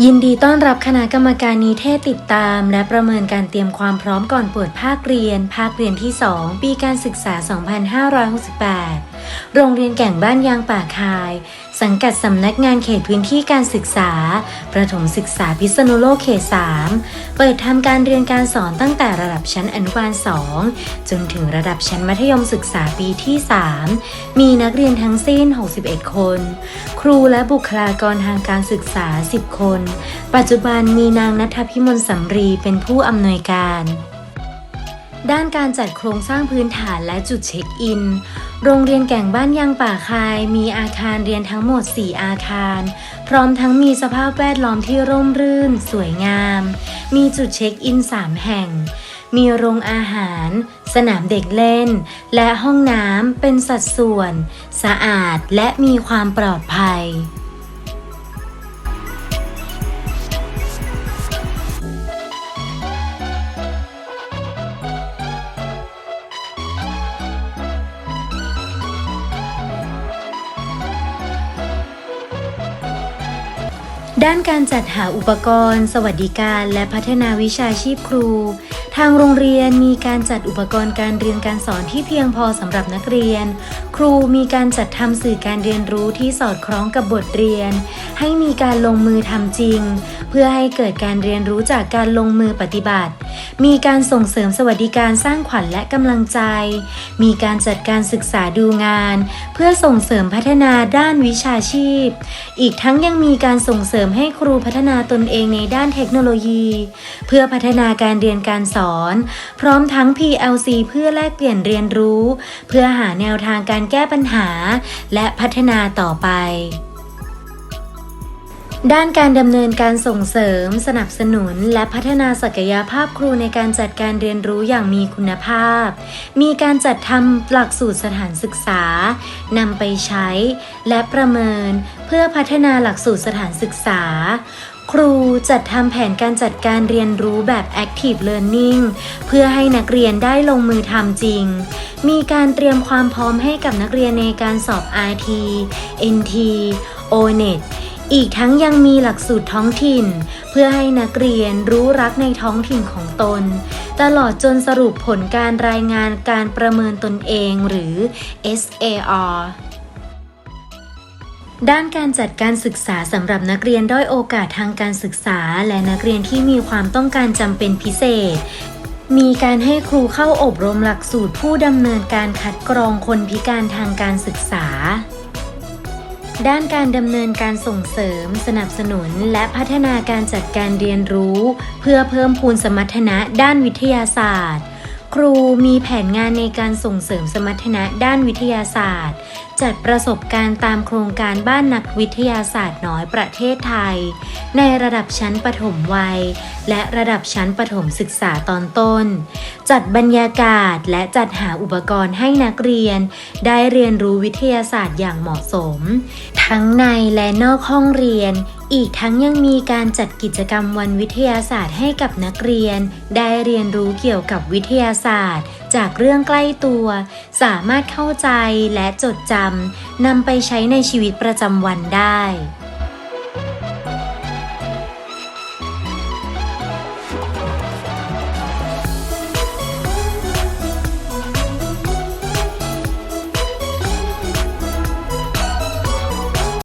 ยินดีต้อนรับคณะกรรมการนิเทศติดตาม และประเมินการเตรียมความพร้อมก่อนเปิดภาคเรียน ภาคเรียนที่ 2 ปีการศึกษา 2568 โรงเรียนแก่งบ้านยางป่าคาย สังกัดสำนักงานเขตพื้นที่การศึกษา ประถมศึกษาพิษณุโลกเขต 3 เปิดทำการเรียนการสอนตั้งแต่ระดับชั้นอนุบาล 2 จนถึงระดับชั้นมัธยมศึกษาปีที่ 3 มีนักเรียนทั้งสิ้น 61 คน ครูและบุคลากรทางการศึกษา 10 คนปัจจุบันมีนางนัทพิมลสำรีเป็นผู้อำนวยการ ด้านการจัดโครงสร้างพื้นฐานและจุดเช็คอิน โรงเรียนแก่งบ้านยางป่าคาย มีอาคารเรียนทั้งหมด 4 อาคาร พร้อมทั้งมีสภาพแวดล้อมที่ร่มรื่น สวยงาม มีจุดเช็คอิน 3 แห่งมีโรงอาหาร สนามเด็กเล่น และห้องน้ำเป็นสัดส่วน สะอาดและมีความปลอดภัย ด้านการจัดหาอุปกรณ์ สวัสดิการ และพัฒนาวิชาชีพครูทางโรงเรียนมีการจัดอุปกรณ์การเรียนการสอนที่เพียงพอสำหรับนักเรียน ครูมีการจัดทำสื่อการเรียนรู้ที่สอดคล้องกับบทเรียน ให้มีการลงมือทำจริง เพื่อให้เกิดการเรียนรู้จากการลงมือปฏิบัติ มีการส่งเสริมสวัสดิการสร้างขวัญและกำลังใจ มีการจัดการศึกษาดูงาน เพื่อส่งเสริมพัฒนาด้านวิชาชีพ อีกทั้งยังมีการส่งเสริมให้ครูพัฒนาตนเองในด้านเทคโนโลยี เพื่อพัฒนาการเรียนการสอนพร้อมทั้ง PLC เพื่อแลกเปลี่ยนเรียนรู้ เพื่อหาแนวทางการแก้ปัญหา และพัฒนาต่อไปด้านการดำเนินการส่งเสริม สนับสนุน และพัฒนาศักยภาพครูในการจัดการเรียนรู้อย่างมีคุณภาพ มีการจัดทำหลักสูตรสถานศึกษานำไปใช้ และประเมิน เพื่อพัฒนาหลักสูตรสถานศึกษา ครูจัดทำแผนการจัดการเรียนรู้แบบ Active Learning เพื่อให้นักเรียนได้ลงมือทำจริง มีการเตรียมความพร้อมให้กับนักเรียนในการสอบ RT NT ONET อีกทั้งยังมีหลักสูตรท้องถิ่น เพื่อให้นักเรียนรู้รักในท้องถิ่นของตน ตลอดจนสรุปผลการรายงานการประเมินตนเองหรือ SAR ด้านการจัดการศึกษาสำหรับนักเรียนด้อยโอกาสทางการศึกษา และนักเรียนที่มีความต้องการจำเป็นพิเศษ มีการให้ครูเข้าอบรมหลักสูตรผู้ดำเนินการคัดกรองคนพิการทางการศึกษา ด้านการดำเนินการส่งเสริม สนับสนุน และพัฒนาการจัดการเรียนรู้ เพื่อเพิ่มพูนสมรรถนะด้านวิทยาศาสตร์ ครูมีแผนงานในการส่งเสริมสมรรถนะด้านวิทยาศาสตร์ จัดประสบการณ์ตามโครงการบ้านนักวิทยาศาสตร์น้อยประเทศไทย ในระดับชั้นประถมวัย และระดับชั้นประถมศึกษาตอนต้น จัดบรรยากาศและจัดหาอุปกรณ์ให้นักเรียน ได้เรียนรู้วิทยาศาสตร์อย่างเหมาะสม ทั้งในและนอกห้องเรียน อีกทั้งยังมีการจัดกิจกรรมวันวิทยาศาสตร์ให้กับนักเรียน ได้เรียนรู้เกี่ยวกับวิทยาศาสตร์ จากเรื่องใกล้ตัว สามารถเข้าใจและจดจำนำไปใช้ในชีวิตประจำวันได้